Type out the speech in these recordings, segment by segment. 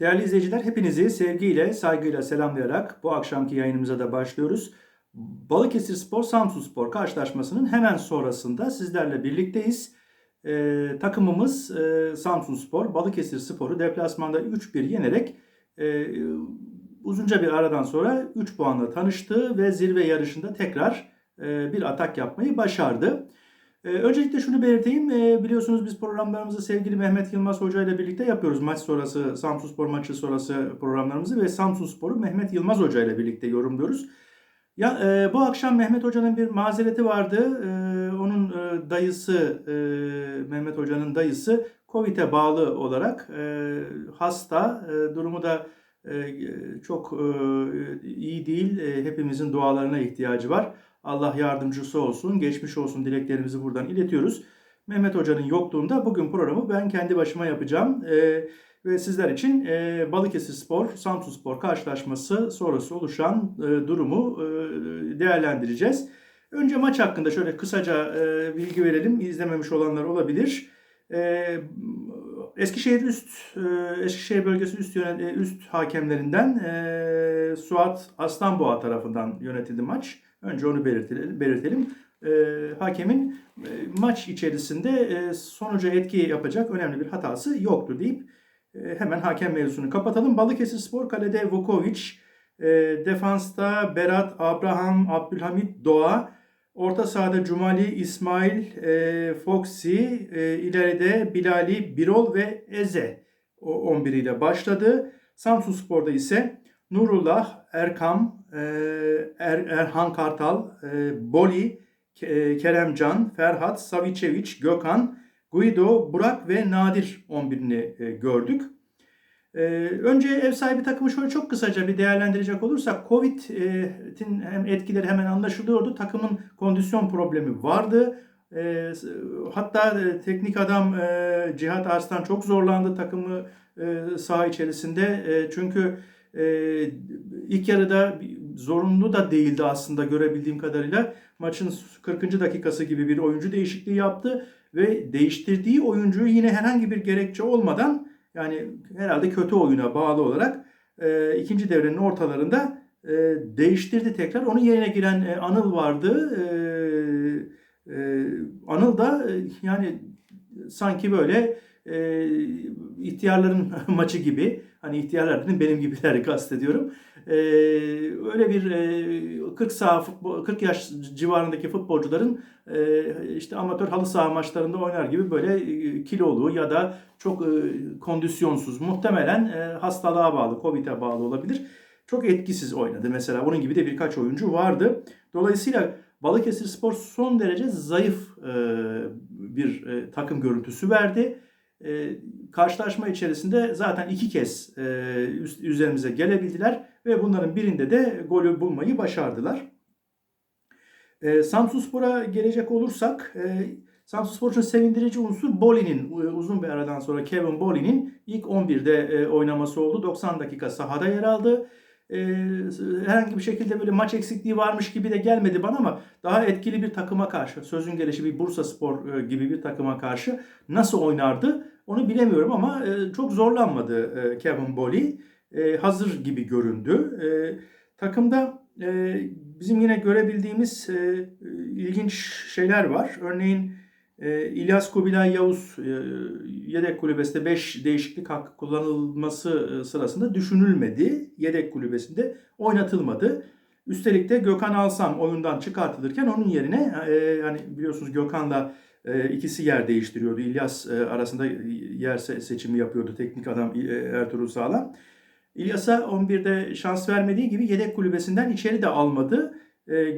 Değerli izleyiciler hepinizi sevgiyle, saygıyla selamlayarak bu akşamki yayınımıza da başlıyoruz. Balıkesir Spor Samsun Spor karşılaşmasının hemen sonrasında sizlerle birlikteyiz. Ee, takımımız e, Samsun Spor Balıkesir Spor'u deplasmanda 3-1 yenerek e, uzunca bir aradan sonra 3 puanla tanıştı ve zirve yarışında tekrar e, bir atak yapmayı başardı. Ee, öncelikle şunu belirteyim. Ee, biliyorsunuz biz programlarımızı sevgili Mehmet Yılmaz Hoca ile birlikte yapıyoruz. Maç sonrası, Samsun Spor maçı sonrası programlarımızı ve Samsun Spor'u Mehmet Yılmaz Hoca ile birlikte yorumluyoruz. Ya e, bu akşam Mehmet Hoca'nın bir mazereti vardı. E, onun e, dayısı, e, Mehmet Hoca'nın dayısı Covid'e bağlı olarak e, hasta. E, durumu da e, çok e, iyi değil. E, hepimizin dualarına ihtiyacı var. Allah yardımcısı olsun, geçmiş olsun dileklerimizi buradan iletiyoruz. Mehmet Hoca'nın yokluğunda bugün programı ben kendi başıma yapacağım. Ee, ve sizler için e, Balıkesir Spor, Samsun Spor karşılaşması sonrası oluşan e, durumu e, değerlendireceğiz. Önce maç hakkında şöyle kısaca e, bilgi verelim. İzlememiş olanlar olabilir. E, Eskişehir üst e, Eskişehir bölgesi üst yönet, e, üst hakemlerinden e, Suat Aslanboğa tarafından yönetildi maç. Önce onu belirtelim. belirtelim. E, hakemin e, maç içerisinde e, sonuca etki yapacak önemli bir hatası yoktu deyip e, hemen hakem mevzusunu kapatalım. Balıkesir Spor kalede Vukovic, e, defansta Berat, Abraham, Abdülhamit Doğa, orta sahada Cumali, İsmail, e, Foxy, e, ileride Bilali, Birol ve Eze o 11 ile başladı. Samsun Spor'da ise Nurullah, Erkam, e, er, Erhan Kartal, e, Boli, e, Keremcan, Ferhat, Savicevic, Gökhan, Guido, Burak ve Nadir 11'ini gördük. Önce ev sahibi takımı şöyle çok kısaca bir değerlendirecek olursak Covid'in etkileri hemen anlaşılıyordu. Takımın kondisyon problemi vardı. Hatta teknik adam Cihat Arslan çok zorlandı takımı saha içerisinde. Çünkü ilk yarıda zorunlu da değildi aslında görebildiğim kadarıyla. Maçın 40. dakikası gibi bir oyuncu değişikliği yaptı ve değiştirdiği oyuncuyu yine herhangi bir gerekçe olmadan yani herhalde kötü oyuna bağlı olarak e, ikinci devrenin ortalarında e, değiştirdi tekrar. Onun yerine giren e, Anıl vardı. E, e, Anıl da e, yani sanki böyle e, ihtiyarların maçı gibi hani ihtiyarlar dedim benim gibileri kastediyorum. E, öyle bir e, 40 saha futbol 40 yaş civarındaki futbolcuların e, işte amatör halı saha maçlarında oynar gibi böyle e, kilolu ya da çok e, kondisyonsuz muhtemelen e, hastalığa bağlı, Covid'e bağlı olabilir. Çok etkisiz oynadı mesela. Bunun gibi de birkaç oyuncu vardı. Dolayısıyla Balıkesir Spor son derece zayıf e, bir e, takım görüntüsü verdi. E, karşılaşma içerisinde zaten iki kez e, üst, üzerimize gelebildiler ve bunların birinde de golü bulmayı başardılar. E, Samsunspor'a gelecek olursak e, Samsunspor için sevindirici unsur Boli'nin uzun bir aradan sonra Kevin Boli'nin ilk 11'de e, oynaması oldu. 90 dakika sahada yer aldı e, herhangi bir şekilde böyle maç eksikliği varmış gibi de gelmedi bana ama daha etkili bir takıma karşı, sözün gelişi bir Bursa Spor e, gibi bir takıma karşı nasıl oynardı onu bilemiyorum ama e, çok zorlanmadı e, Kevin Boley. E, hazır gibi göründü. E, takımda e, bizim yine görebildiğimiz e, ilginç şeyler var. Örneğin e, İlyas Kubilay Yavuz e, yedek kulübesinde 5 değişiklik hakkı kullanılması e, sırasında düşünülmedi. Yedek kulübesinde oynatılmadı. Üstelik de Gökhan Alsam oyundan çıkartılırken onun yerine e, hani biliyorsunuz Gökhan'la e, ikisi yer değiştiriyordu. İlyas e, arasında yer seçimi yapıyordu teknik adam Ertuğrul Sağlam. İlyas'a 11'de şans vermediği gibi yedek kulübesinden içeri de almadı.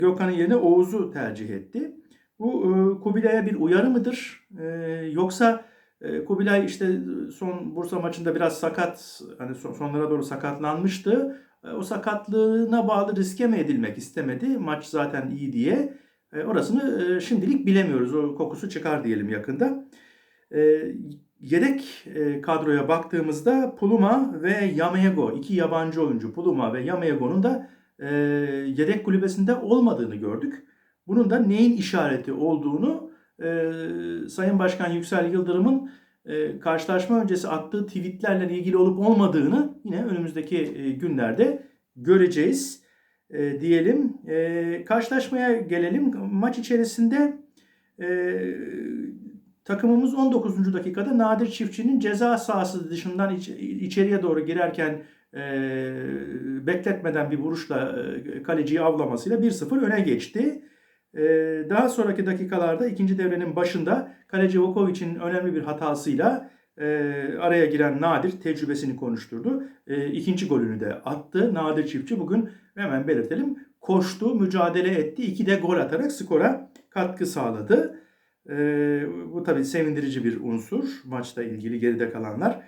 Gökhan'ın yerine Oğuz'u tercih etti. Bu e, Kubilay'a bir uyarı mıdır? E, yoksa e, Kubilay işte son Bursa maçında biraz sakat, hani son, sonlara doğru sakatlanmıştı. E, o sakatlığına bağlı riske mi edilmek istemedi? Maç zaten iyi diye. E, orasını e, şimdilik bilemiyoruz. O kokusu çıkar diyelim yakında. E, yedek e, kadroya baktığımızda Puluma ve Yamego, iki yabancı oyuncu Puluma ve Yamego'nun da e, yedek kulübesinde olmadığını gördük. Bunun da neyin işareti olduğunu e, Sayın Başkan Yüksel Yıldırım'ın e, karşılaşma öncesi attığı tweetlerle ilgili olup olmadığını yine önümüzdeki e, günlerde göreceğiz e, diyelim. E, karşılaşmaya gelelim. Maç içerisinde e, takımımız 19. dakikada Nadir Çiftçi'nin ceza sahası dışından iç, içeriye doğru girerken e, bekletmeden bir vuruşla e, kaleciyi avlamasıyla 1-0 öne geçti. E, daha sonraki dakikalarda ikinci devrenin başında kaleci Vukovic'in önemli bir hatasıyla e, araya giren Nadir tecrübesini konuşturdu. E, ikinci golünü de attı. Nadir Çiftçi bugün hemen belirtelim koştu, mücadele etti. İki de gol atarak skora katkı sağladı. E, bu tabii sevindirici bir unsur maçta ilgili geride kalanlar.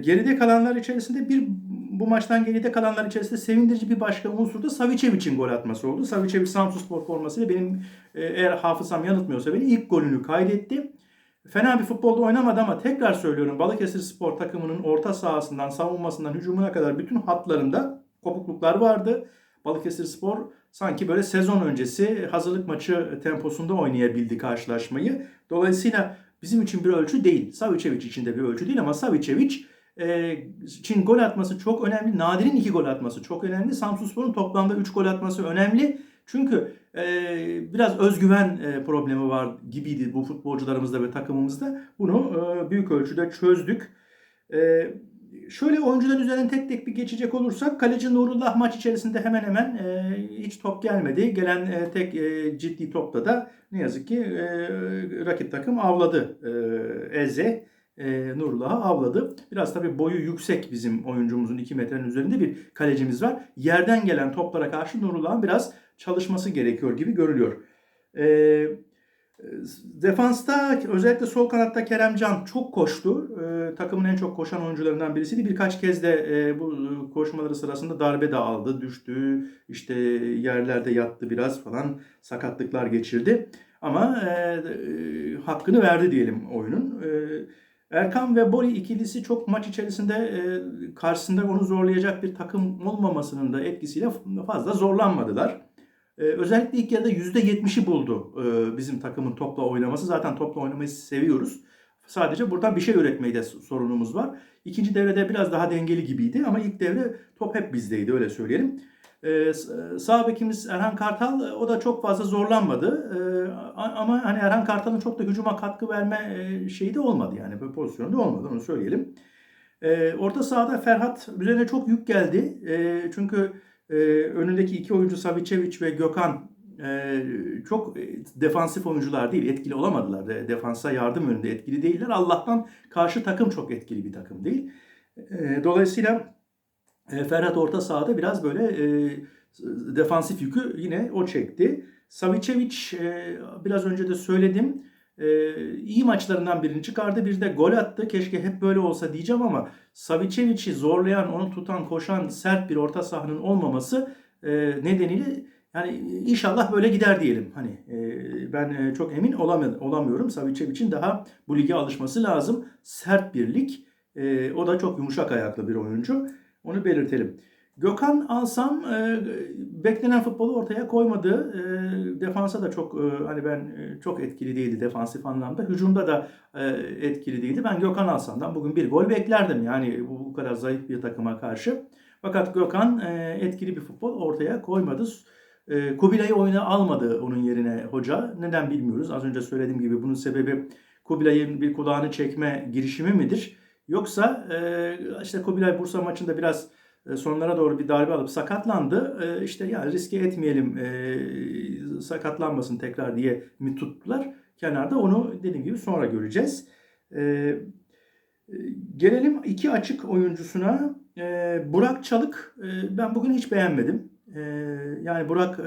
Geride kalanlar içerisinde bir bu maçtan geride kalanlar içerisinde sevindirici bir başka unsur da Savicevic'in gol atması oldu. Savicevic Samsunspor formasıyla benim e, eğer hafızam yanıltmıyorsa beni ilk golünü kaydetti. Fena bir futbolda oynamadı ama tekrar söylüyorum Balıkesir Spor takımının orta sahasından savunmasından hücumuna kadar bütün hatlarında kopukluklar vardı. Balıkesir Spor sanki böyle sezon öncesi hazırlık maçı temposunda oynayabildi karşılaşmayı. Dolayısıyla bizim için bir ölçü değil. Savicevic için de bir ölçü değil ama Savicevic e, için gol atması çok önemli. Nadir'in iki gol atması çok önemli. Samsunspor'un toplamda 3 gol atması önemli. Çünkü e, biraz özgüven e, problemi var gibiydi bu futbolcularımızda ve takımımızda. Bunu e, büyük ölçüde çözdük. E, şöyle oyuncuların üzerinden tek tek bir geçecek olursak kaleci Nurullah maç içerisinde hemen hemen e, hiç top gelmedi. Gelen e, tek e, ciddi topta da ne yazık ki e, rakip takım avladı e, Eze. E, Nurullah'ı avladı. Biraz tabii boyu yüksek bizim oyuncumuzun 2 metrenin üzerinde bir kalecimiz var. Yerden gelen toplara karşı Nurullah'ın biraz çalışması gerekiyor gibi görülüyor. E, Defansta özellikle sol kanatta Keremcan çok koştu. Ee, takımın en çok koşan oyuncularından birisiydi. Birkaç kez de e, bu koşmaları sırasında darbe de aldı, düştü. İşte yerlerde yattı biraz falan sakatlıklar geçirdi. Ama e, e, hakkını verdi diyelim oyunun. E, Erkan ve Bori ikilisi çok maç içerisinde e, karşısında onu zorlayacak bir takım olmamasının da etkisiyle fazla zorlanmadılar. Ee, özellikle ilk yarıda %70'i buldu e, bizim takımın topla oynaması. Zaten topla oynamayı seviyoruz. Sadece burada bir şey üretmeyde sorunumuz var. İkinci devrede biraz daha dengeli gibiydi ama ilk devre top hep bizdeydi öyle söyleyelim. Ee, sağ bekimiz Erhan Kartal o da çok fazla zorlanmadı. Ee, ama hani Erhan Kartal'ın çok da hücuma katkı verme e, şeyi de olmadı yani. Böyle pozisyonda olmadı onu söyleyelim. Ee, orta sahada Ferhat üzerine çok yük geldi. Ee, çünkü e, önündeki iki oyuncu Savicevic ve Gökhan e, çok defansif oyuncular değil. Etkili olamadılar. De, defansa yardım önünde etkili değiller. Allah'tan karşı takım çok etkili bir takım değil. E, dolayısıyla e, Ferhat orta sahada biraz böyle e, defansif yükü yine o çekti. Savicevic e, biraz önce de söyledim e, iyi maçlarından birini çıkardı. Bir de gol attı. Keşke hep böyle olsa diyeceğim ama Savicevic'i zorlayan, onu tutan, koşan sert bir orta sahanın olmaması e, nedeniyle yani inşallah böyle gider diyelim. Hani e, ben e, çok emin olamıyorum. Savicevic'in daha bu lige alışması lazım. Sert bir lig. E, o da çok yumuşak ayaklı bir oyuncu. Onu belirtelim. Gökhan Alsam e, beklenen futbolu ortaya koymadı. E, defansa da çok e, hani ben e, çok etkili değildi defansif anlamda. Hücumda da e, etkili değildi. Ben Gökhan Alsam'dan bugün bir gol beklerdim. Yani bu, bu kadar zayıf bir takıma karşı. Fakat Gökhan e, etkili bir futbol ortaya koymadı. E, Kubilay'ı oyuna almadı onun yerine hoca. Neden bilmiyoruz. Az önce söylediğim gibi bunun sebebi Kubilay'ın bir kulağını çekme girişimi midir? Yoksa e, işte Kubilay Bursa maçında biraz e, sonlara doğru bir darbe alıp sakatlandı. E, işte ya riske etmeyelim sakatlanmasın tekrar diye mi tuttular kenarda onu dediğim gibi sonra göreceğiz. Gelelim iki açık oyuncusuna. Burak Çalık ben bugün hiç beğenmedim. Yani Burak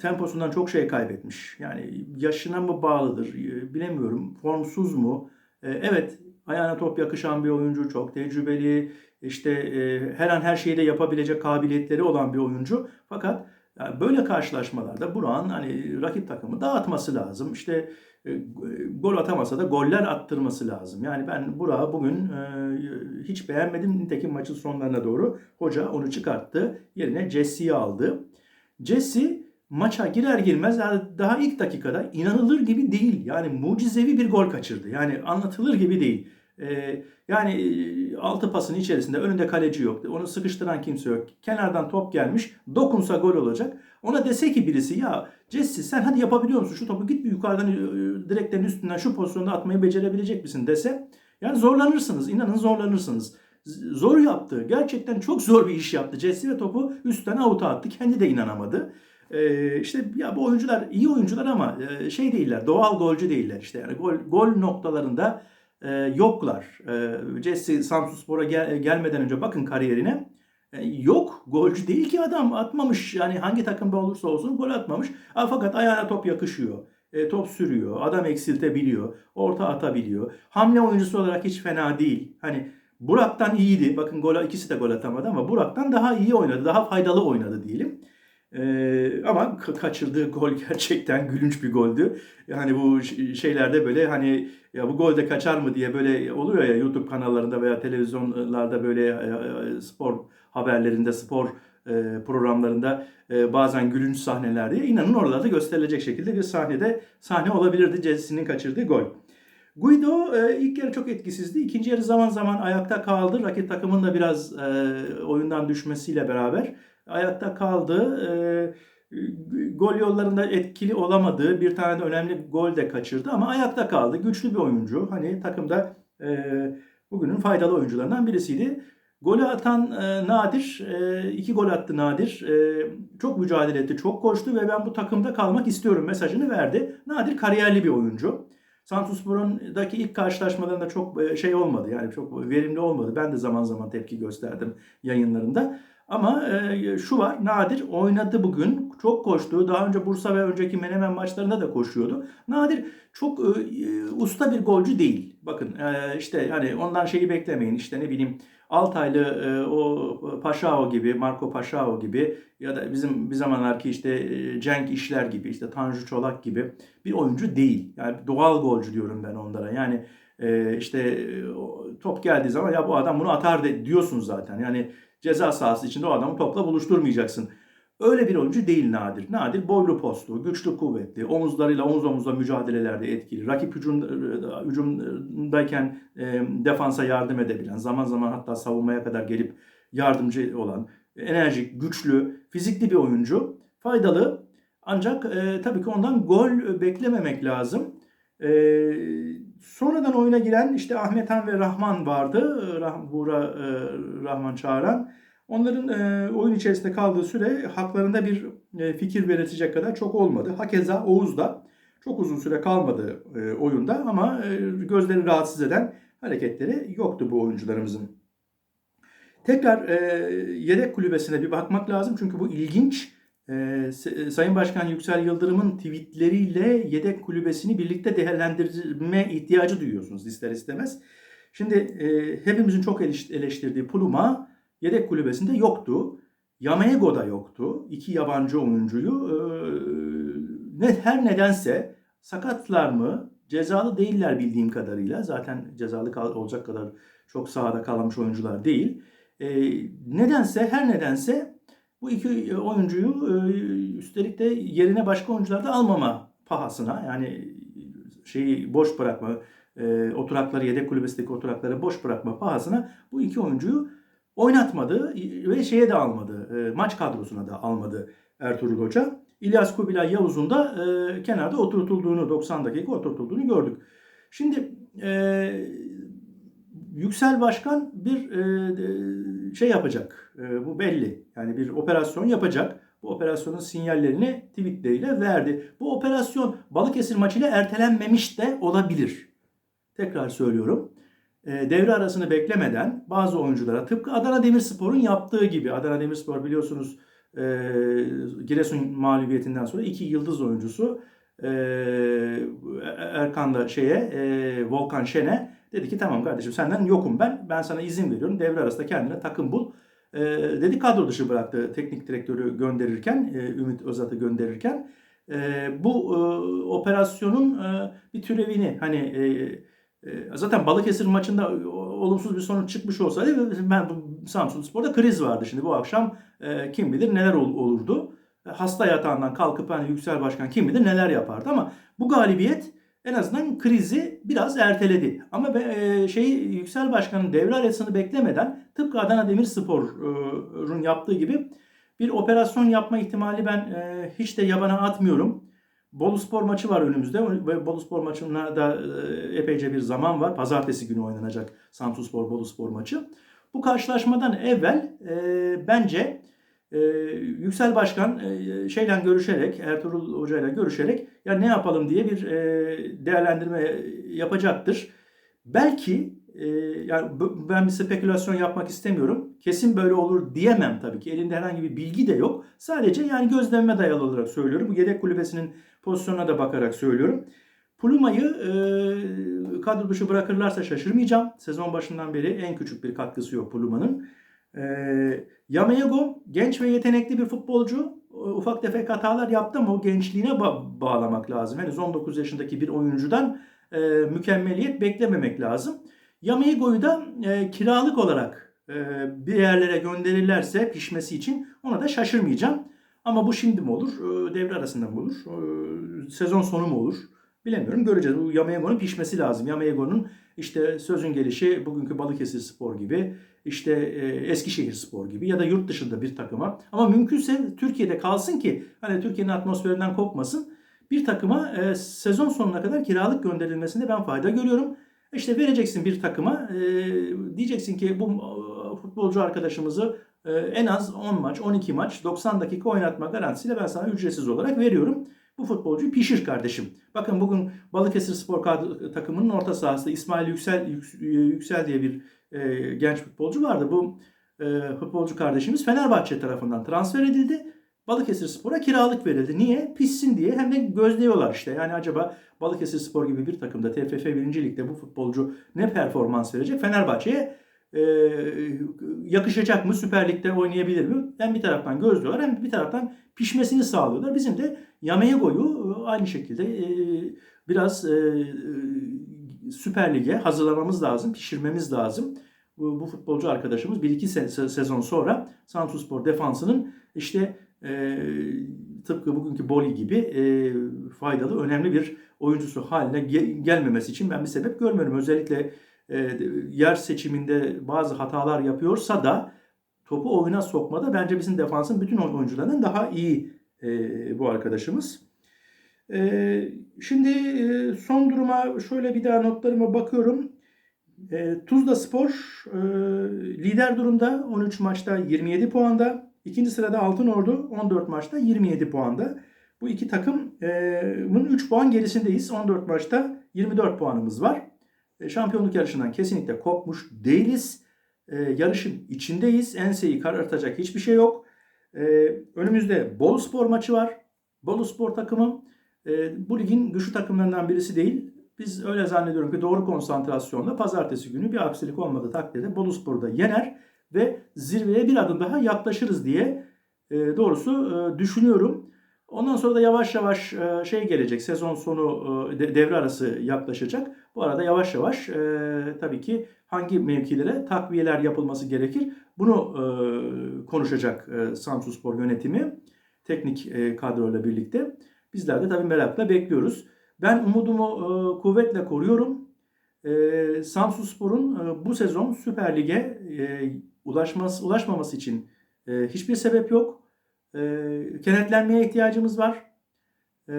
temposundan çok şey kaybetmiş. Yani yaşına mı bağlıdır bilemiyorum. Formsuz mu? Evet ayağına top yakışan bir oyuncu, çok tecrübeli, işte e, her an her şeyi de yapabilecek kabiliyetleri olan bir oyuncu. Fakat yani böyle karşılaşmalarda Burak'ın hani rakip takımı dağıtması lazım. İşte e, gol atamasa da goller attırması lazım. Yani ben Burak'ı bugün e, hiç beğenmedim. Nitekim maçın sonlarına doğru hoca onu çıkarttı. Yerine Jesse'yi aldı. Jesse maça girer girmez yani daha ilk dakikada inanılır gibi değil. Yani mucizevi bir gol kaçırdı. Yani anlatılır gibi değil. Ee, yani e, altı pasın içerisinde önünde kaleci yok. Onu sıkıştıran kimse yok. Kenardan top gelmiş. Dokunsa gol olacak. Ona dese ki birisi ya Jesse sen hadi yapabiliyor musun? Şu topu git bir yukarıdan e, direklerin üstünden şu pozisyonda atmayı becerebilecek misin dese. Yani zorlanırsınız. inanın zorlanırsınız. Zor yaptı. Gerçekten çok zor bir iş yaptı. Jesse ve topu üstten avuta attı. Kendi de inanamadı. Ee, işte ya bu oyuncular iyi oyuncular ama e, şey değiller. Doğal golcü değiller işte. Yani gol, gol noktalarında e, yoklar. E, Jesse Samsunspor'a gel, gelmeden önce bakın kariyerine. E, yok. Golcü değil ki adam. Atmamış. Yani hangi takımda olursa olsun gol atmamış. Ha, fakat ayağına top yakışıyor. E, top sürüyor. Adam eksiltebiliyor. Orta atabiliyor. Hamle oyuncusu olarak hiç fena değil. Hani Burak'tan iyiydi. Bakın gol, ikisi de gol atamadı ama Burak'tan daha iyi oynadı. Daha faydalı oynadı diyelim. Ee, ama ka- kaçırdığı gol gerçekten gülünç bir goldü. Yani bu şeylerde böyle hani ya bu gol de kaçar mı diye böyle oluyor ya YouTube kanallarında veya televizyonlarda böyle e, e, spor haberlerinde, spor e, programlarında bazen gülünç sahneler diye inanın oralarda gösterilecek şekilde bir sahnede sahne olabilirdi Jesse'nin kaçırdığı gol. Guido ilk yarı çok etkisizdi. İkinci yarı zaman zaman ayakta kaldı. Rakip takımın da biraz oyundan düşmesiyle beraber ayakta kaldı. E, gol yollarında etkili olamadı. Bir tane de önemli gol de kaçırdı ama ayakta kaldı. Güçlü bir oyuncu. Hani takımda e, bugünün faydalı oyuncularından birisiydi. Golü atan e, Nadir, e, iki gol attı Nadir. E, çok mücadele etti, çok koştu ve ben bu takımda kalmak istiyorum mesajını verdi. Nadir kariyerli bir oyuncu. Santrosspor'undaki ilk karşılaşmalarında çok şey olmadı yani çok verimli olmadı. Ben de zaman zaman tepki gösterdim yayınlarında. Ama e, şu var Nadir oynadı bugün. Çok koştu. Daha önce Bursa ve önceki Menemen maçlarında da koşuyordu. Nadir çok e, e, usta bir golcü değil. Bakın e, işte hani ondan şeyi beklemeyin. İşte ne bileyim Altaylı e, o Paşao gibi, Marco Paşao gibi ya da bizim bir zamanlarki işte e, Cenk İşler gibi, işte Tanju Çolak gibi bir oyuncu değil. Yani doğal golcü diyorum ben onlara. Yani e, işte e, top geldiği zaman ya bu adam bunu atar de, diyorsun zaten. Yani ceza sahası içinde o adamı topla buluşturmayacaksın. Öyle bir oyuncu değil Nadir. Nadir boylu postlu, güçlü kuvvetli, omuzlarıyla omuz omuza mücadelelerde etkili. Rakip hücum, hücumdayken e, defansa yardım edebilen, zaman zaman hatta savunmaya kadar gelip yardımcı olan, enerjik, güçlü, fizikli bir oyuncu. Faydalı ancak e, tabii ki ondan gol beklememek lazım. E, sonradan oyuna giren işte Ahmet Han ve Rahman vardı. Rah, Buğra e, Rahman çağıran. Onların e, oyun içerisinde kaldığı süre haklarında bir e, fikir belirtecek kadar çok olmadı. Hakeza Oğuz da çok uzun süre kalmadı e, oyunda ama e, gözleri rahatsız eden hareketleri yoktu bu oyuncularımızın. Tekrar e, yedek kulübesine bir bakmak lazım çünkü bu ilginç. E, Sayın Başkan Yüksel Yıldırım'ın tweetleriyle yedek kulübesini birlikte değerlendirme ihtiyacı duyuyorsunuz ister istemez. Şimdi e, hepimizin çok eleştirdiği Puluma yedek kulübesinde yoktu. Yamego da yoktu. İki yabancı oyuncuyu e, ne her nedense sakatlar mı cezalı değiller bildiğim kadarıyla. Zaten cezalı olacak kadar çok sahada kalmış oyuncular değil. E, nedense her nedense bu iki oyuncuyu e, üstelik de yerine başka oyuncular da almama pahasına yani şeyi boş bırakma e, oturakları yedek kulübesindeki oturakları boş bırakma pahasına bu iki oyuncuyu oynatmadı ve şeye de almadı. E, maç kadrosuna da almadı Ertuğrul Hoca. İlyas Kubilay Yavuz'un da e, kenarda oturtulduğunu 90 dakika oturtulduğunu gördük. Şimdi e, Yüksel Başkan bir e, şey yapacak. E, bu belli. Yani bir operasyon yapacak. Bu operasyonun sinyallerini tweetleriyle verdi. Bu operasyon Balıkesir maçıyla ertelenmemiş de olabilir. Tekrar söylüyorum. E, devre arasını beklemeden bazı oyunculara tıpkı Adana Demirspor'un yaptığı gibi Adana Demirspor biliyorsunuz e, Giresun mağlubiyetinden sonra iki yıldız oyuncusu e, Erkan'la şeye e, Volkan Şen'e dedi ki tamam kardeşim senden yokum ben ben sana izin veriyorum devre arasında kendine takım bul e, dedi kadro dışı bıraktı teknik direktörü gönderirken e, Ümit Özat'ı gönderirken e, bu e, operasyonun e, bir türevini hani e, Zaten Balıkesir maçında olumsuz bir sonuç çıkmış olsaydı ben Samsun Spor'da kriz vardı. Şimdi bu akşam kim bilir neler olurdu. Hasta yatağından kalkıp hani Yüksel Başkan kim bilir neler yapardı ama bu galibiyet en azından krizi biraz erteledi. Ama e, şey Yüksel Başkan'ın devre arasını beklemeden tıpkı Adana Demirspor'un yaptığı gibi bir operasyon yapma ihtimali ben e, hiç de yabana atmıyorum. Bolu Spor maçı var önümüzde Bolu Spor maçına da e, epeyce bir zaman var. Pazartesi günü oynanacak Samsun Spor Bolu Spor maçı. Bu karşılaşmadan evvel e, bence e, Yüksel Başkan e, şeyle görüşerek, Ertuğrul Hoca ile görüşerek ya ne yapalım diye bir e, değerlendirme yapacaktır. Belki e, yani ben bir spekülasyon yapmak istemiyorum. Kesin böyle olur diyemem tabii ki. Elinde herhangi bir bilgi de yok. Sadece yani gözlemime dayalı olarak söylüyorum. Bu yedek kulübesinin pozisyonuna da bakarak söylüyorum. Pluma'yı e, kadro dışı bırakırlarsa şaşırmayacağım. Sezon başından beri en küçük bir katkısı yok Pluma'nın. E, Yamego genç ve yetenekli bir futbolcu. Ufak tefek hatalar yaptı ama o gençliğine ba- bağlamak lazım. Henüz 19 yaşındaki bir oyuncudan e, mükemmeliyet beklememek lazım. Yamego'yu da e, kiralık olarak e, bir yerlere gönderirlerse pişmesi için ona da şaşırmayacağım. Ama bu şimdi mi olur? E, devre arasında mı olur? E, sezon sonu mu olur? Bilemiyorum. Göreceğiz. Bu Yamego'nun pişmesi lazım. Yamego'nun işte sözün gelişi bugünkü Balıkesir Spor gibi, işte e, Eskişehir Spor gibi ya da yurt dışında bir takıma. Ama mümkünse Türkiye'de kalsın ki hani Türkiye'nin atmosferinden kopmasın. Bir takıma e, sezon sonuna kadar kiralık gönderilmesinde ben fayda görüyorum. İşte vereceksin bir takıma e, diyeceksin ki bu e, futbolcu arkadaşımızı e, en az 10 maç, 12 maç, 90 dakika oynatma garantisiyle ben sana ücretsiz olarak veriyorum. Bu futbolcuyu pişir kardeşim. Bakın bugün Balıkesir Spor takımının orta sahasında İsmail Yüksel Yüksel diye bir e, genç futbolcu vardı. Bu e, futbolcu kardeşimiz Fenerbahçe tarafından transfer edildi. Balıkesir Spor'a kiralık verildi. Niye? Pişsin diye hem de gözlüyorlar işte. Yani acaba Balıkesir Spor gibi bir takımda TFF 1. Lig'de bu futbolcu ne performans verecek? Fenerbahçe'ye e, yakışacak mı? Süper Lig'de oynayabilir mi? Hem bir taraftan gözlüyorlar hem bir taraftan pişmesini sağlıyorlar. Bizim de Yamego'yu e, aynı şekilde e, biraz e, Süper Lig'e hazırlamamız lazım, pişirmemiz lazım. Bu, bu futbolcu arkadaşımız 1-2 sezon sonra Samsunspor defansının işte e, tıpkı bugünkü Boli gibi e, faydalı, önemli bir oyuncusu haline ge- gelmemesi için ben bir sebep görmüyorum. Özellikle e, yer seçiminde bazı hatalar yapıyorsa da topu oyuna sokmada bence bizim defansın bütün oyuncularından daha iyi e, bu arkadaşımız. E, şimdi e, son duruma şöyle bir daha notlarıma bakıyorum. E, Tuzla Spor e, lider durumda 13 maçta 27 puanda. İkinci sırada Altın Ordu 14 maçta 27 puanda. Bu iki takımın 3 puan gerisindeyiz. 14 maçta 24 puanımız var. Şampiyonluk yarışından kesinlikle kopmuş değiliz. Yarışın içindeyiz. Enseyi karartacak hiçbir şey yok. Önümüzde Bolu Spor maçı var. Bolu Spor takımı bu ligin güçlü takımlarından birisi değil. Biz öyle zannediyorum ki doğru konsantrasyonla pazartesi günü bir aksilik olmadığı takdirde Bolu Spor'u da yener ve zirveye bir adım daha yaklaşırız diye e, doğrusu e, düşünüyorum. Ondan sonra da yavaş yavaş e, şey gelecek. Sezon sonu e, devre arası yaklaşacak. Bu arada yavaş yavaş e, tabii ki hangi mevkilere takviyeler yapılması gerekir. Bunu e, konuşacak e, Samsunspor yönetimi teknik e, kadroyla birlikte. Bizler de tabii merakla bekliyoruz. Ben umudumu e, kuvvetle koruyorum. E, Samsunspor'un e, bu sezon Süper Lig'e e, ulaşması, ulaşmaması için e, hiçbir sebep yok. E, kenetlenmeye ihtiyacımız var. E,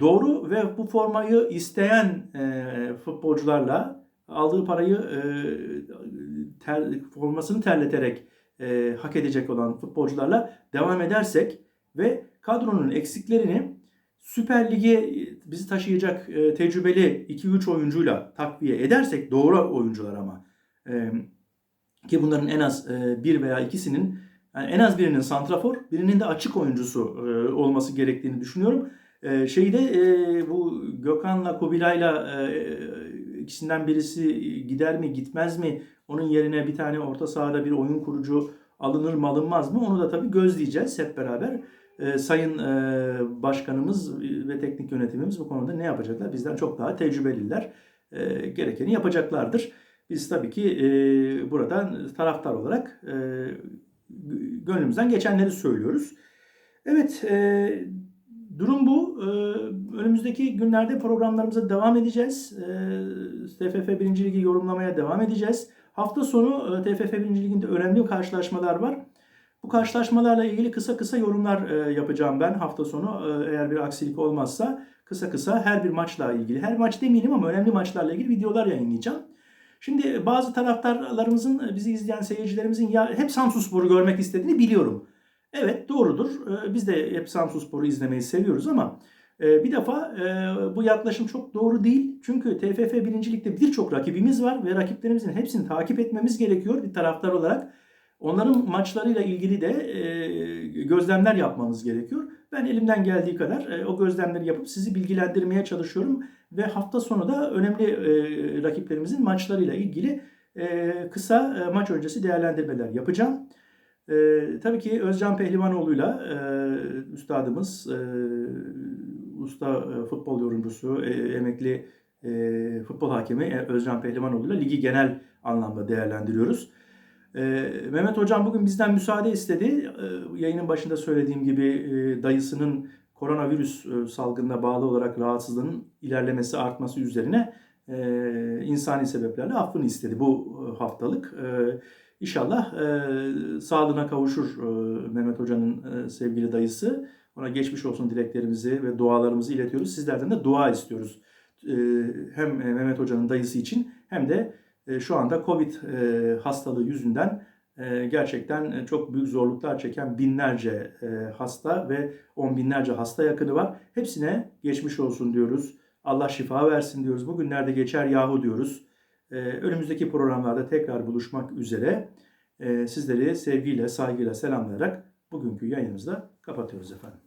doğru ve bu formayı isteyen e, futbolcularla aldığı parayı e, ter, formasını terleterek e, hak edecek olan futbolcularla devam edersek ve kadronun eksiklerini Süper Lig'e bizi taşıyacak e, tecrübeli 2-3 oyuncuyla takviye edersek doğru oyuncular ama e, ki bunların en az e, bir veya ikisinin yani en az birinin santrafor, birinin de açık oyuncusu e, olması gerektiğini düşünüyorum. E, şeyde e, bu Gökhan'la Kubilay'la e, ikisinden birisi gider mi gitmez mi? Onun yerine bir tane orta sahada bir oyun kurucu alınır mı alınmaz mı? Onu da tabii gözleyeceğiz hep beraber. E, sayın e, başkanımız ve teknik yönetimimiz bu konuda ne yapacaklar? Bizden çok daha tecrübeliler. E, gerekeni yapacaklardır. Biz tabii ki e, buradan taraftar olarak e, gönlümüzden geçenleri söylüyoruz. Evet, e, durum bu. E, önümüzdeki günlerde programlarımıza devam edeceğiz. E, TFF 1. Ligi yorumlamaya devam edeceğiz. Hafta sonu e, TFF 1. Ligi'nde önemli karşılaşmalar var. Bu karşılaşmalarla ilgili kısa kısa yorumlar e, yapacağım ben hafta sonu. E, eğer bir aksilik olmazsa kısa kısa her bir maçla ilgili, her maç demeyelim ama önemli maçlarla ilgili videolar yayınlayacağım. Şimdi bazı taraftarlarımızın, bizi izleyen seyircilerimizin ya hep Samsunspor'u görmek istediğini biliyorum. Evet doğrudur. Biz de hep Samsunspor'u izlemeyi seviyoruz ama e, bir defa e, bu yaklaşım çok doğru değil. Çünkü TFF 1. Lig'de birçok rakibimiz var ve rakiplerimizin hepsini takip etmemiz gerekiyor bir taraftar olarak. Onların maçlarıyla ilgili de e, gözlemler yapmamız gerekiyor. Ben elimden geldiği kadar e, o gözlemleri yapıp sizi bilgilendirmeye çalışıyorum ve hafta sonu da önemli e, rakiplerimizin maçlarıyla ilgili kısa maç öncesi değerlendirmeler yapacağım. E, tabii ki Özcan Pehlivanoğlu'yla e, üstadımız, e, usta e, futbol yorumcusu, e, emekli e, futbol hakemi Özcan Pehlivanoğlu'yla ligi genel anlamda değerlendiriyoruz. Ee, Mehmet Hocam bugün bizden müsaade istedi. Ee, yayının başında söylediğim gibi e, dayısının koronavirüs e, salgınına bağlı olarak rahatsızlığının ilerlemesi artması üzerine e, insani sebeplerle affını istedi bu e, haftalık. E, İnşallah e, sağlığına kavuşur e, Mehmet Hoca'nın e, sevgili dayısı. Ona geçmiş olsun dileklerimizi ve dualarımızı iletiyoruz. Sizlerden de dua istiyoruz. E, hem Mehmet Hoca'nın dayısı için hem de e, şu anda Covid e, hastalığı yüzünden e, gerçekten çok büyük zorluklar çeken binlerce hasta ve on binlerce hasta yakını var. Hepsine geçmiş olsun diyoruz. Allah şifa versin diyoruz. Bugünlerde geçer yahu diyoruz. Önümüzdeki programlarda tekrar buluşmak üzere. Sizleri sevgiyle, saygıyla selamlayarak bugünkü yayınımızda kapatıyoruz efendim.